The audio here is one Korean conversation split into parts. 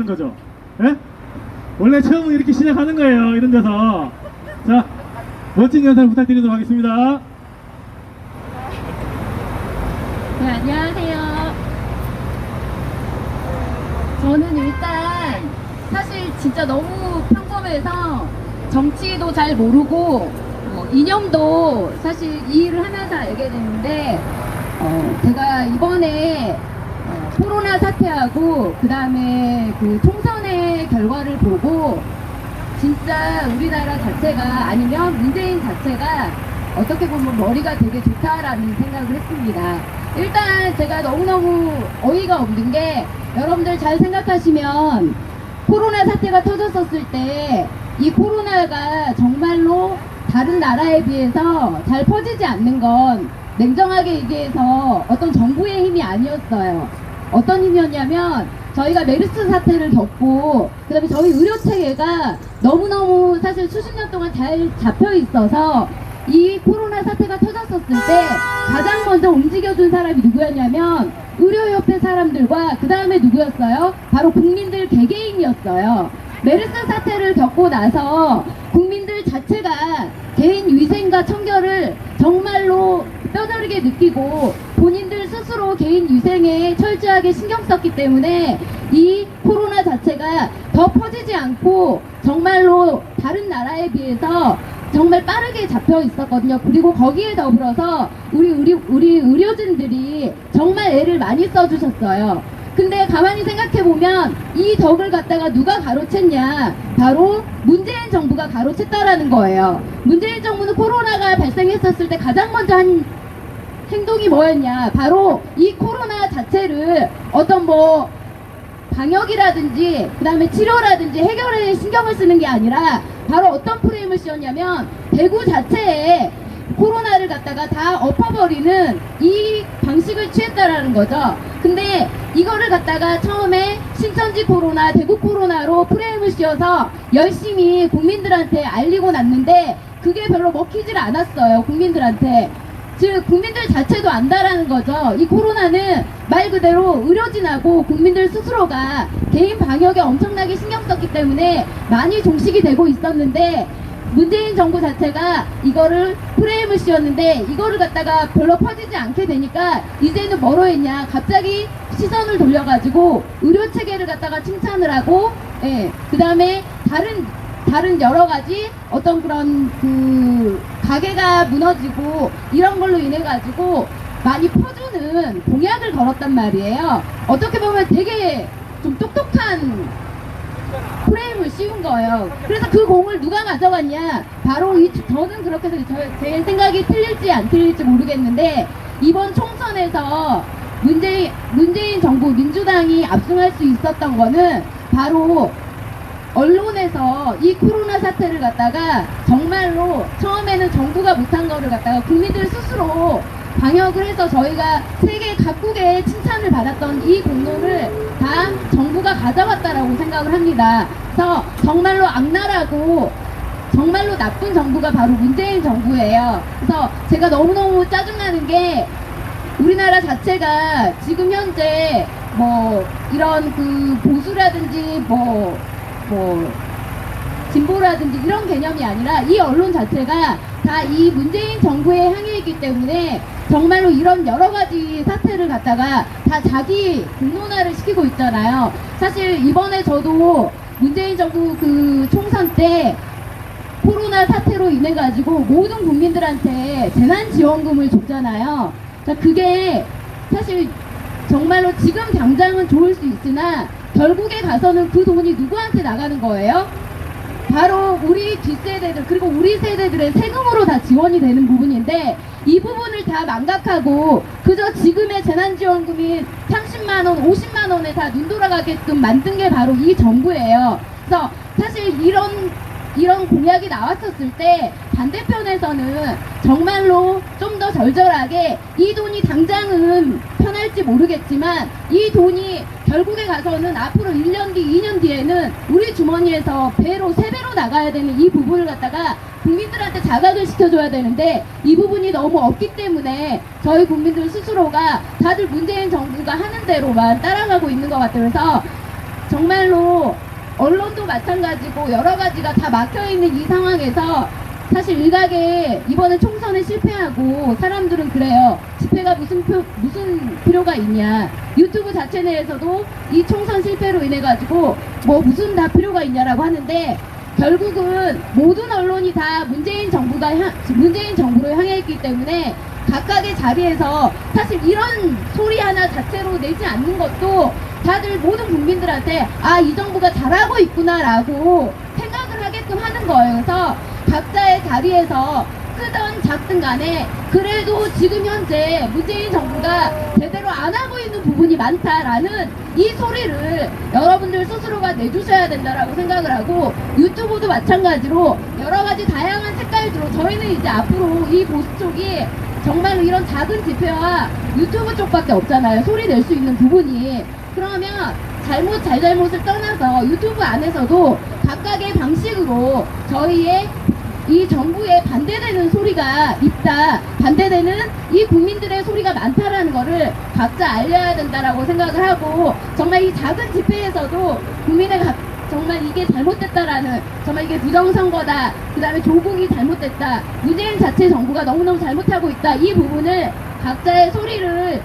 하시는 거죠? 예? 원래 처음은 이렇게 시작하는 거예요. 이런 데서. 자, 멋진 연설 부탁드리도록 하겠습니다. 네, 안녕하세요. 저는 일단 사실 진짜 너무 평범해서 정치도 잘 모르고 어, 이념도 사실 이 일을 하면서 알게 됐는데 어, 제가 이번에 어, 코로나 사태하고 그 다음에 그 총선의 결과를 보고 진짜 우리나라 자체가 아니면 문재인 자체가 어떻게 보면 머리가 되게 좋다라는 생각을 했습니다. 일단 제가 너무너무 어이가 없는 게 여러분들 잘 생각하시면 코로나 사태가 터졌었을 때 이 코로나가 정말로 다른 나라에 비해서 잘 퍼지지 않는 건 냉정하게 얘기해서 어떤 정부의 힘이 아니었어요. 어떤 힘이었냐면 저희가 메르스 사태를 겪고 그다음에 저희 의료 체계가 너무너무 사실 수십 년 동안 잘 잡혀 있어서 이 코로나 사태가 터졌었을 때 가장 먼저 움직여준 사람이 누구였냐면 의료협회 사람들과 그 다음에 누구였어요? 바로 국민들 개개인이었어요. 메르스 사태를 겪고 나서 국민들 자체가 개인 위생과 청결을 정말로 뼈저리게 느끼고 본인들 스스로 개인 위생에 철저하게 신경 썼기 때문에 이 코로나 자체가 더 퍼지지 않고 정말로 다른 나라에 비해서 정말 빠르게 잡혀 있었거든요. 그리고 거기에 더불어서 우리 우리 우리 의료진들이 정말 애를 많이 써주셨어요. 근데 가만히 생각해 보면 이 덕을 갖다가 누가 가로챘냐? 바로 문재인 정부가 가로챘다라는 거예요. 문재인 정부는 코로나가 발생했었을 때 가장 먼저 한 행동이 뭐였냐? 바로 이 코로나 자체를 어떤 뭐 방역이라든지 그 다음에 치료라든지 해결에 신경을 쓰는 게 아니라 바로 어떤 프레임을 씌웠냐면 대구 자체에 코로나를 갖다가 다 엎어버리는 이 방식을 취했다라는 거죠. 근데 이거를 갖다가 처음에 신천지 코로나, 대구 코로나로 프레임을 씌워서 열심히 국민들한테 알리고 났는데 그게 별로 먹히질 않았어요. 국민들한테. 즉 국민들 자체도 안다라는 거죠. 이 코로나는 말 그대로 의료진하고 국민들 스스로가 개인 방역에 엄청나게 신경 썼기 때문에 많이 종식이 되고 있었는데 문재인 정부 자체가 이거를 프레임을 씌웠는데 이거를 갖다가 별로 퍼지지 않게 되니까 이제는 뭐로 했냐 갑자기 시선을 돌려가지고 의료 체계를 갖다가 칭찬을 하고 예, 그 다음에 다른 다른 여러 가지 어떤 그런 그 가게가 무너지고 이런 걸로 인해 가지고 많이 퍼주는 공약을 걸었단 말이에요. 어떻게 보면 되게 좀 똑똑한 프레임을 씌운 거예요. 그래서 그 공을 누가 가져갔냐? 바로 이 저는 그렇게 해서 저- 제 생각이 틀릴지 안 틀릴지 모르겠는데 이번 총선에서 문재인 문재인 정부 민주당이 압승할 수 있었던 거는 바로 언론에서 이 코로나 사태를 갖다가 정말로 처음에는 정부가 못한 거를 갖다가 국민들 스스로 방역을 해서 저희가 세계 각국의 칭찬을 받았던 이 공로를 다 정부가 가져갔다라고 생각을 합니다. 그래서 정말로 악랄하고 정말로 나쁜 정부가 바로 문재인 정부예요. 그래서 제가 너무너무 짜증나는 게 우리나라 자체가 지금 현재 뭐 이런 그 보수라든지 뭐, 뭐, 진보라든지 이런 개념이 아니라 이 언론 자체가 다 이 문재인 정부의 향해이기 때문에 정말로 이런 여러 가지 사태를 갖다가 다 자기 공론화를 시키고 있잖아요. 사실 이번에 저도 문재인 정부 그 총선 때 코로나 사태로 인해 가지고 모든 국민들한테 재난 지원금을 줬잖아요. 자, 그게 사실 정말로 지금 당장은 좋을 수 있으나 결국에 가서는 그 돈이 누구한테 나가는 거예요? 바로 우리 뒷세대들 그리고 우리 세대들의 세금으로 다 지원이 되는 부분인데 이 부분을 다 망각하고 그저 지금의 재난지원금이 30만 원, 50만 원에 다 눈 돌아가게끔 만든 게 바로 이 정부예요. 그래서 사실 이런 이런 공약이 나왔었을 때 반대편에서는 정말로 좀 더 절절하게 이 돈이 당장은 편할지 모르겠지만 이 돈이 결국에 가서는 앞으로 1년 뒤, 2년 뒤에는 우리 주머니에서 배로, 세 배로 나가야 되는 이 부분을 갖다가 국민들한테 자각을 시켜줘야 되는데 이 부분이 너무 없기 때문에 저희 국민들 스스로가 다들 문재인 정부가 하는 대로만 따라가고 있는 것 같아요. 그래서 정말로 언론도 마찬가지고 여러 가지가 다 막혀 있는 이 상황에서 사실 일각에 이번에 총선에 실패하고 사람들은 그래요. 집회가 무슨 표- 무슨 필요가 있냐. 유튜브 자체 내에서도 이 총선 실패로 인해 가지고 뭐 무슨 다 필요가 있냐라고 하는데 결국은 모든 언론이 다 문재인 정부가 향, 문재인 정부로 향해 있기 때문에 각각의 자리에서 사실 이런 소리 하나 자체로 내지 않는 것도 다들 모든 국민들한테 아 이 정부가 잘하고 있구나라고 생각을 하게끔 하는 거예요. 그래서 각자의 자리에서 크든 작든 간에 그래도 지금 현재 문재인 정부가 제대로 안 하고 있는 부분이 많다라는 이 소리를 여러분들 스스로가 내주셔야 된다라고 생각을 하고 유튜브도 마찬가지로 여러 가지 다양한 색깔들로 저희는 이제 앞으로 이 보수 쪽이 정말로 이런 작은 집회와 유튜브 쪽밖에 없잖아요. 소리 낼 수 있는 부분이. 그러면 잘못 잘잘못을 떠나서 유튜브 안에서도 각각의 방식으로 저희의 이 정부에 반대되는 소리가 있다. 반대되는 이 국민들의 소리가 많다라는 거를 각자 알려야 된다라고 생각을 하고 정말 이 작은 집회에서도 국민의 각 정말 이게 잘못됐다라는 정말 이게 부정선거다. 그 다음에 조국이 잘못됐다. 문재인 자체 정부가 너무너무 잘못하고 있다. 이 부분을 각자의 소리를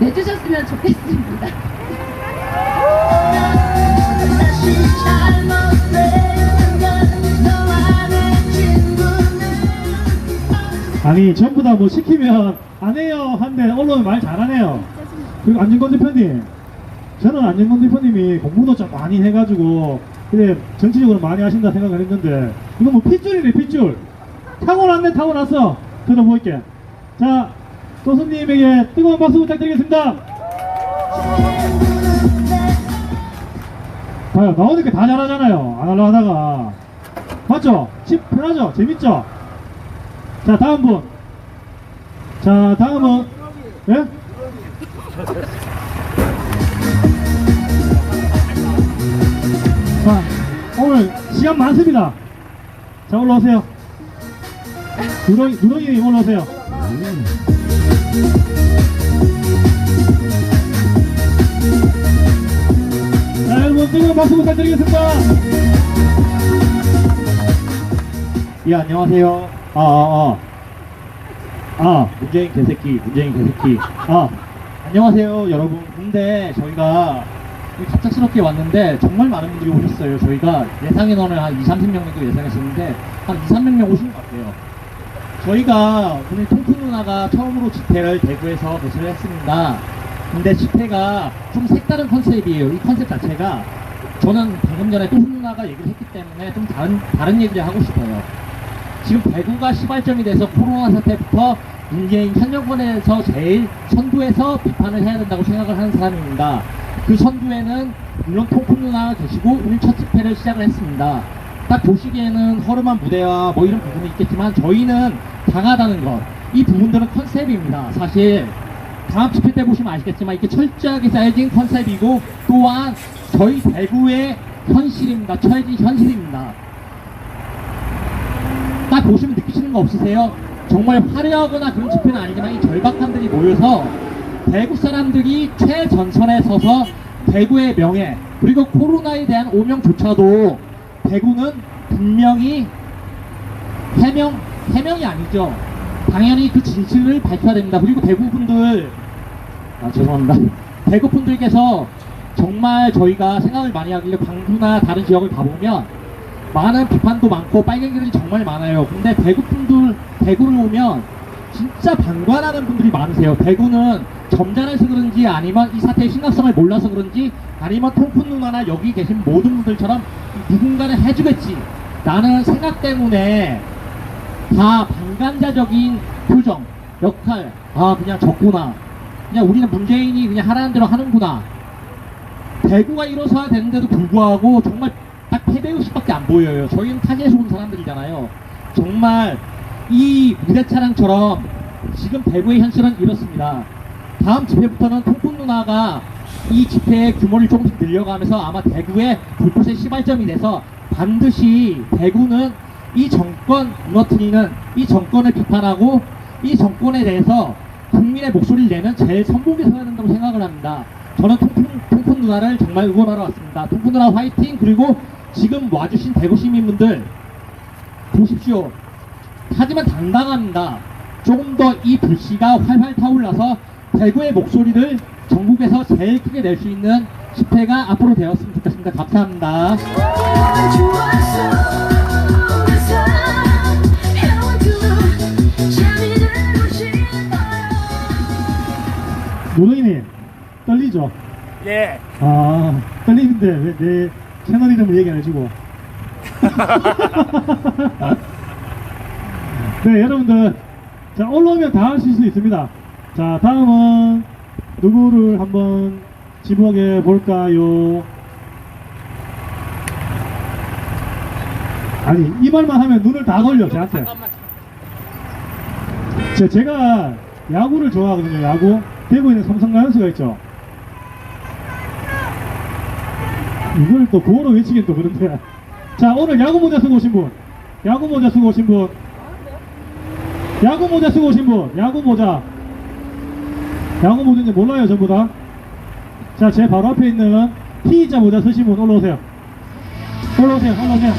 내주셨으면 좋겠습니다. 아니 전부 다 뭐 시키면 안 해요. 한데 언론은 말 잘하네요. 그리고 안진건 대표님 저는 안진건 대표님이 공부도 좀 많이 해가지고 그래 정치적으로 많이 하신다 생각을 했는데 이거 뭐 핏줄이네 핏줄 타고났네 타고났어 들어볼게 자 교수님에게 뜨거운 박수 부탁드리겠습니다 봐요 나오니까 다 잘하잖아요 안 하려 하다가 맞죠? 집 편하죠? 재밌죠? 자 다음 분. 자 다음은 예? 오늘 시간 많습니다. 자 올라오세요. 누렁이 누렁이님 올라오세요. 자 여러분 뜨거운 박수 부탁드리겠습니다. 예 안녕하세요. 아, 아, 아. 아, 문재인 개새끼, 문재인 개새끼. 아, 안녕하세요, 여러분. 근데 저희가 갑작스럽게 왔는데 정말 많은 분들이 오셨어요. 저희가 예상 인원을 한 2, 30명 정도 예상했었는데 한 2, 300명 오신 것 같아요. 저희가 오늘 통풍 누나가 처음으로 집회를 대구에서 개최를 했습니다. 근데 집회가 좀 색다른 컨셉이에요. 이 컨셉 자체가 저는 방금 전에 또훈 누나가 얘기를 했기 때문에 좀 다른 다른 얘기를 하고 싶어요. 지금 대구가 시발점이 돼서 코로나 사태부터 문재인 현 정권에서 제일 선두에서 비판을 해야 된다고 생각을 하는 사람입니다. 그 선두에는 물론 통큰 누나가 계시고 오늘 첫 집회를 시작을 했습니다. 딱 보시기에는 허름한 무대와 뭐 이런 부분이 있겠지만 저희는 강하다는 것, 이 부분들은 컨셉입니다. 사실 다음 집회 때 보시면 아시겠지만 이렇게 철저하게 짜여진 컨셉이고 또한 저희 대구의 현실입니다. 처해진 현실입니다. 딱 보시면 느끼시는 거 없으세요? 정말 화려하거나 그런 집회는 아니지만 이 절박함들이 모여서 대구 사람들이 최전선에 서서 대구의 명예 그리고 코로나에 대한 오명조차도 대구는 분명히 해명 해명이 아니죠. 당연히 그 진실을 밝혀야 됩니다. 그리고 대구 분들 아 죄송합니다. 대구 분들께서 정말 저희가 생각을 많이 하길래 광주나 다른 지역을 가보면 많은 비판도 많고 글이 정말 많아요. 근데 대구 분들 대구를 오면 진짜 방관하는 분들이 많으세요. 대구는 점잖아서 그런지 아니면 이 사태의 심각성을 몰라서 그런지 아니면 통큰 누나나 여기 계신 모든 분들처럼 누군가는 해주겠지. 나는 생각 때문에 다 방관자적인 표정, 역할, 아 그냥 적구나. 그냥 우리는 문재인이 그냥 하라는 대로 하는구나. 대구가 일어서야 되는데도 불구하고 정말 딱 패배 의식밖에 안 보여요. 저희는 타지에서 온 사람들이잖아요. 정말 이 무대 차량처럼 지금 대구의 현실은 이렇습니다. 다음 집회부터는 통풍 누나가 이 집회의 규모를 조금씩 늘려가면서 아마 대구의 불꽃의 시발점이 돼서 반드시 대구는 이 정권 무너뜨리는 이 정권을 비판하고 이 정권에 대해서 국민의 목소리를 내는 제일 선봉에 서야 된다고 생각을 합니다. 저는 통풍, 통풍 누나를 정말 응원하러 왔습니다. 통풍 누나 화이팅! 그리고 지금 와주신 대구 시민분들 보십시오. 하지만 당당합니다. 조금 더 이 불씨가 활활 타올라서 대구의 목소리를 전국에서 제일 크게 낼 수 있는 집회가 앞으로 되었으면 좋겠습니다. 감사합니다. 노동이님 떨리죠? 예. 아 떨리는데 왜 내 채널 이름을 얘기 안 해주고 네 여러분들 자 올라오면 다 하실 수 있습니다 자 다음은 누구를 한번 지목해 볼까요? 아니 이 말만 하면 눈을 다 돌려 저한테. 제, 제가 야구를 좋아하거든요 야구. 대구에 있는 삼성라이온스가 있죠. 이걸 또 구호로 외치긴 또 그런데. 자 오늘 야구 모자 쓰고 오신 분. 야구 모자 쓰고 오신 분. 야구 모자 쓰고 오신 분. 야구 모자 야구 모자인지 몰라요 전부 다 자 제 바로 앞에 있는 T자 모자 쓰신 분 올라오세요. 올라오세요 올라오세요.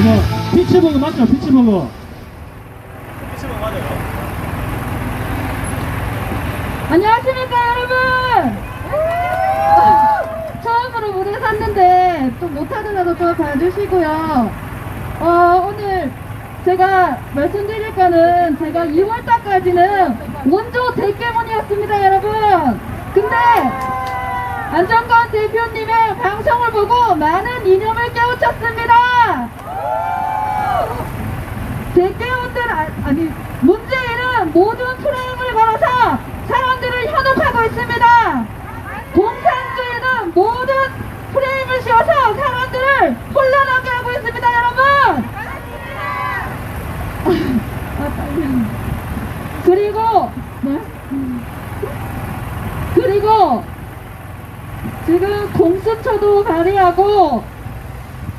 이거 피치버그 맞죠 피치버그? 피치방 맞아요. 안녕하십니까 여러분 처음으로 무대 샀는데 또 못하더라도 또 봐주시고요. 어, 오늘 제가 말씀드릴 거는 제가 2월달까지는 원조 대깨문이었습니다 여러분. 근데 안정권 대표님의 방송을 보고 많은 이념을 깨우쳤습니다. 대깨운들 아, 아니 문재인은 모든 프레임을 걸어서 사람들을 현혹하고 있습니다. 모든 프레임을 씌워서 사람들을 혼란하게 하고 있습니다, 여러분. 그리고 네? 그리고 지금 공수처도 발의하고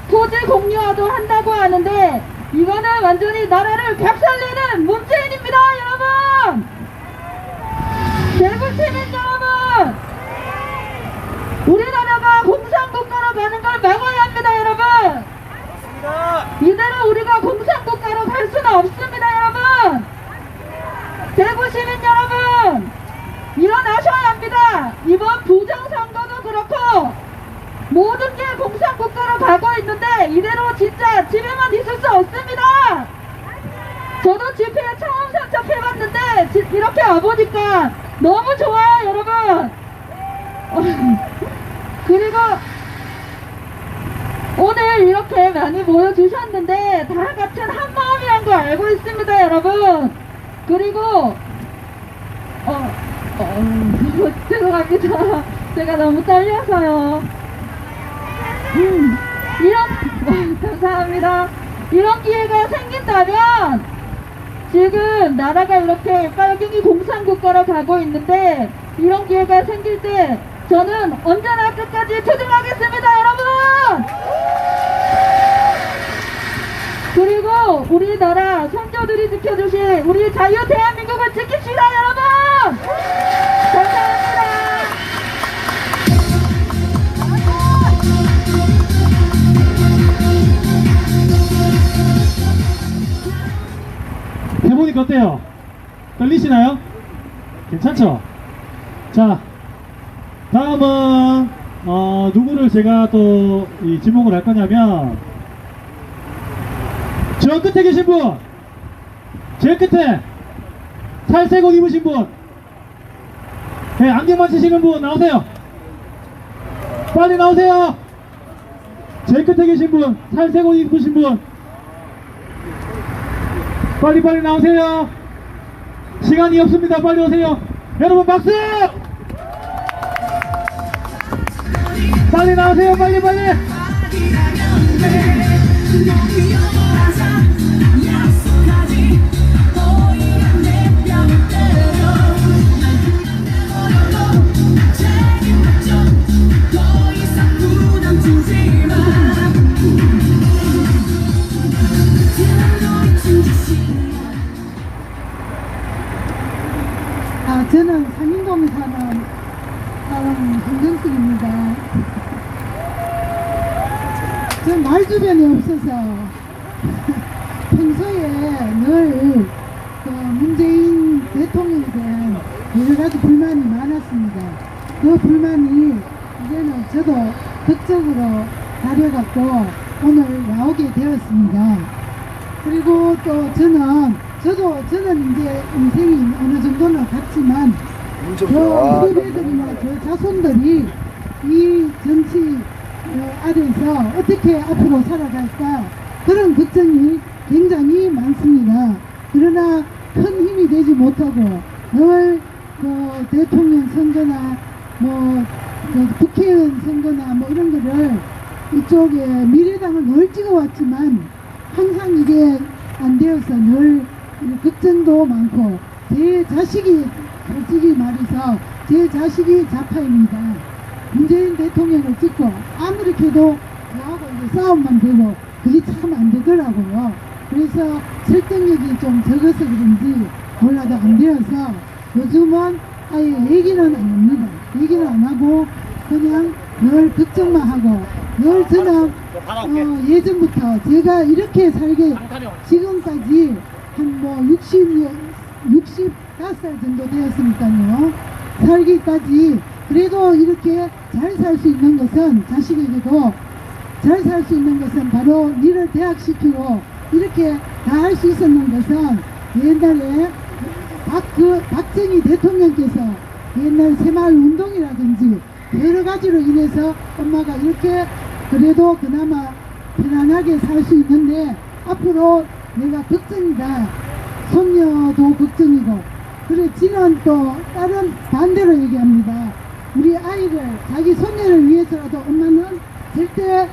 토지 공유화도 한다고 하는데 이거는 완전히 나라를 박살내는 문재인입니다 여러분 대구 시민 여러분 우리나라가 가는 걸 막아야 합니다 여러분 이대로 우리가 공산국가로 갈 수는 없습니다 여러분 대구 시민 여러분 일어나셔야 합니다 이번 부정선거도 그렇고 모든 게 공산국가로 가고 있는데 이대로 진짜 집에만 있을 수 없습니다. 저도 집회에 처음 참석해봤는데 지- 이렇게 와보니까 너무 좋아요 여러분. 어, 그리고 오늘 이렇게 많이 모여주셨는데 다 같은 한 마음이란 거 알고 있습니다 여러분. 그리고 어, 어, 죄송합니다. 제가 너무 떨려서요. 음, 이런, 감사합니다. 이런 기회가 생긴다면, 지금 나라가 이렇게 빨갱이 공산국가로 가고 있는데, 이런 기회가 생길 때, 저는 언제나 끝까지 투쟁하겠습니다, 여러분! 그리고 우리 나라 선조들이 지켜주신 우리 자유 대한민국을 지킵시다, 여러분! 감사합니다. 해보니까 어때요? 떨리시나요? 괜찮죠? 자, 다음은, 어, 누구를 제가 또, 이 지목을 할 거냐면, 저 끝에 계신 분! 제 끝에! 살색 옷 입으신 분! 네, 안경만 쓰시는 분, 나오세요! 빨리 나오세요! 제 끝에 계신 분, 살색 옷 입으신 분! 빨리 빨리 나오세요. 시간이 없습니다. 빨리 오세요. 여러분 박수! 빨리 나오세요. 빨리 빨리. 수동 사는 사람 한정식입니다. 전말 주변이 없어서 평소에 늘 그 문재인 대통령에 대한 여러 가지 불만이 많았습니다. 그 불만이 이제는 저도 극적으로 다려갖고 오늘 나오게 되었습니다. 그리고 또 저는 저도 저는 이제 인생이 어느 정도는 갔지만 저 후배들이나 저 자손들이 이 정치 어, 아래서 어떻게 앞으로 살아갈까 그런 걱정이 굉장히 많습니다. 그러나 큰 힘이 되지 못하고 늘 그 대통령 선거나 뭐 그 국회의원 선거나 뭐 이런 거를 이쪽에 미래당을 늘 찍어왔지만 항상 이게 안 되어서 늘 걱정도 많고 제 자식이 솔직히 말해서 제 자식이 좌파입니다. 문재인 대통령을 찍고 아무리 해도 저하고 이제 싸움만 되고 그게 참 안 되더라고요. 그래서 설득력이 좀 적어서 그런지 몰라도 안 되어서 요즘은 아예 얘기는 안 합니다. 얘기는 안 하고 그냥 늘 걱정만 하고 늘 저는 어, 예전부터 제가 이렇게 살게 지금까지 한 뭐 60, 65살 정도 되었으니까요. 살기까지 그래도 이렇게 잘 살 수 있는 것은 자식에게도 잘 살 수 있는 것은 바로 일을 대학시키고 이렇게 다 할 수 있었는 것은 옛날에 박, 그, 박정희 대통령께서 옛날 새마을 운동이라든지 여러 가지로 인해서 엄마가 이렇게 그래도 그나마 편안하게 살 수 있는데 앞으로 내가 걱정이다. 손녀도 걱정이고 그래 지는 또 다른 반대로 얘기합니다. 우리 아이를 자기 손녀를 위해서라도 엄마는 절대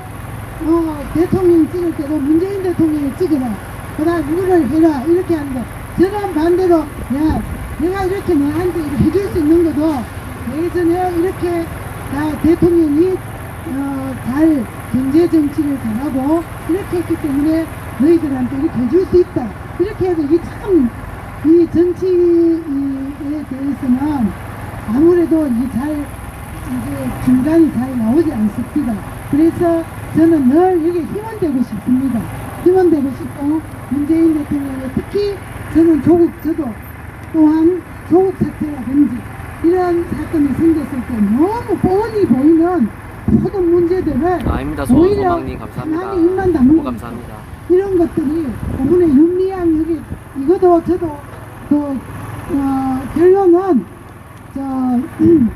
어, 대통령 찍을 때도 문재인 대통령을 찍어라. 그다음 이거를 해라 이렇게 하는데 저는 반대로 야 내가 이렇게 너한테 해줄 수 있는 것도 예전에 이렇게 다 대통령이 어, 잘 경제 정치를 잘하고 이렇게 했기 때문에 너희들한테 이렇게 해줄 수 있다. 이렇게 해도 이게 참 이 정치에 대해서는 아무래도 이게 잘 이제 중간이 잘 나오지 않습니다. 그래서 저는 늘 여기 힘원 되고 싶습니다. 힘원 되고 싶고 문재인 대통령의 특히 저는 조국 저도 또한 조국 사태라든지 이런 사건이 생겼을 때 너무 뻔히 보이는 모든 문제들을 아닙니다. 오히려 소소망님 감사합니다. 입만 너무 감사합니다. 이런 것들이 부분의 윤리학 여기 이것도 저도 그 어, 결론은 저 음,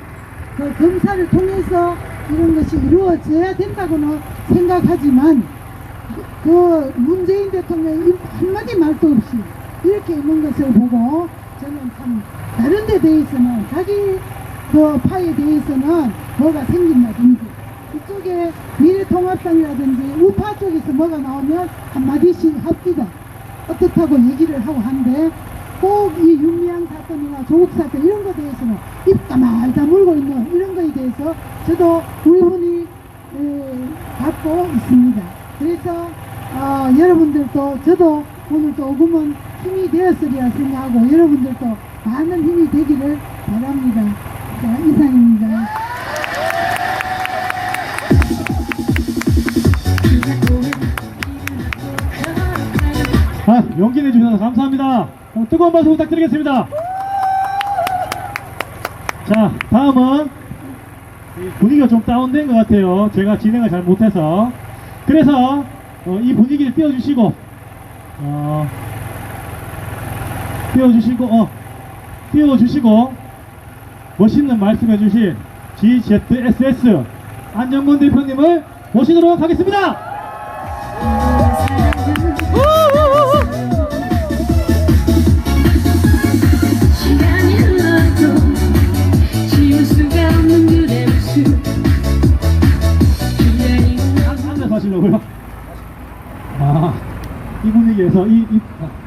그 검사를 통해서 이런 것이 이루어져야 된다고는 생각하지만 그 문재인 대통령이 이 한마디 말도 없이 이렇게 있는 것을 보고 저는 참 다른 데 대해서는 자기 그 파에 대해서는 뭐가 생긴다든지 이쪽에 미래통합당이라든지 우파 쪽에서 뭐가 나오면 한마디씩 합디다 어떻다고 얘기를 하고 한데 꼭 이 윤미향 사건이나 조국 사건 이런 거에 대해서는 입 까말 다 물고 있는 이런 거에 대해서 저도 불분이 에, 갖고 있습니다. 그래서 어, 여러분들도 저도 오늘 또 오구면 힘이 되었으리라 생각하고 여러분들도 많은 힘이 되기를 바랍니다. 자, 이상입니다. 아, 용기 내주셔서 감사합니다. 어, 뜨거운 박수 부탁드리겠습니다. 자, 다음은 이 분위기가 좀 다운된 것 같아요. 제가 진행을 잘 못해서. 그래서 어, 이 분위기를 띄워주시고, 어, 띄워주시고, 어, 띄워주시고, 멋있는 말씀해 주신 GZSS 안정권 대표님을 모시도록 하겠습니다. 하시려고요? 아, 이 분위기에서 이, 이 아,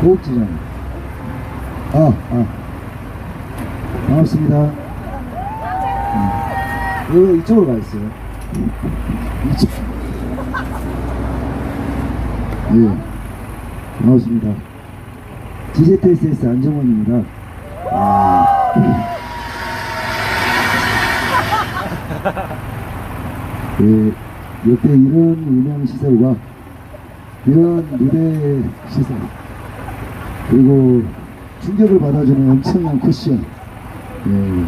고급지장 아, 아. 반갑습니다. 어, 어. 음. 그 이쪽으로 가 있어요. 이쪽. 예. 반갑습니다. GZSS 안정원입니다. 아. 예. 옆에 이런 유명 시설과 이런 무대 시설. 그리고 충격을 받아주는 엄청난 쿠션 예,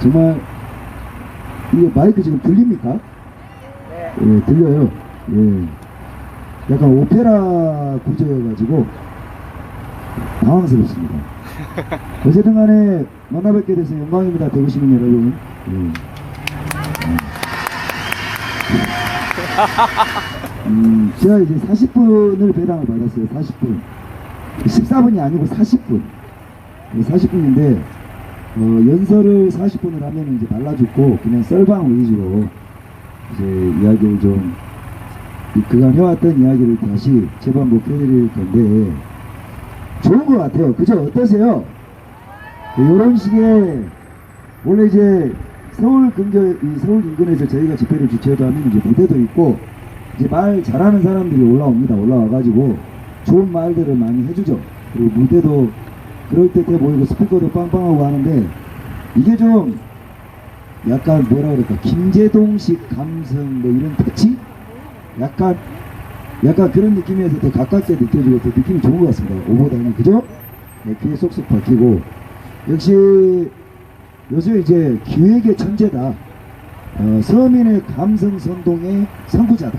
정말 이게 마이크 지금 들립니까? 예, 들려요. 예. 약간 오페라 구조여가지고 당황스럽습니다. 어쨌든 간에 만나 뵙게 돼서 영광입니다. 대구시민 여러분. 예. 음, 제가 이제 40분을 배당을 받았어요. 40분. 14분이 아니고 40분. 40분인데, 어, 연설을 40분을 하면 이제 발라 죽고, 그냥 썰방 위주로 이제 이야기를 좀, 이 그간 해왔던 이야기를 다시 재반복 해드릴 건데, 좋은 것 같아요. 그죠? 어떠세요? 이런 식의, 원래 이제 서울 근교, 이 서울 인근에서 저희가 집회를 주최도 하면 이제 무대도 있고, 이제 말 잘하는 사람들이 올라옵니다. 올라와가지고 좋은 말들을 많이 해주죠. 그리고 무대도 그럴듯해 보이고 스피커도 빵빵하고 하는데 이게 좀 약간 뭐라 그럴까 김재동식 감성 뭐 이런 터치? 약간 약간 그런 느낌에서 더 가깝게 느껴지고 더 느낌이 좋은 것 같습니다. 오보다는 그죠? 네, 귀에 쏙쏙 박히고 역시 요새 이제 기획의 천재다. 어, 서민의 감성 선동의 선구자다.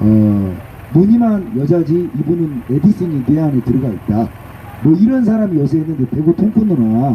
어, 무늬만 여자지 이분은 에디슨이 뇌 안에 들어가 있다. 뭐 이런 사람이 요새 있는데 대구 통큰 누나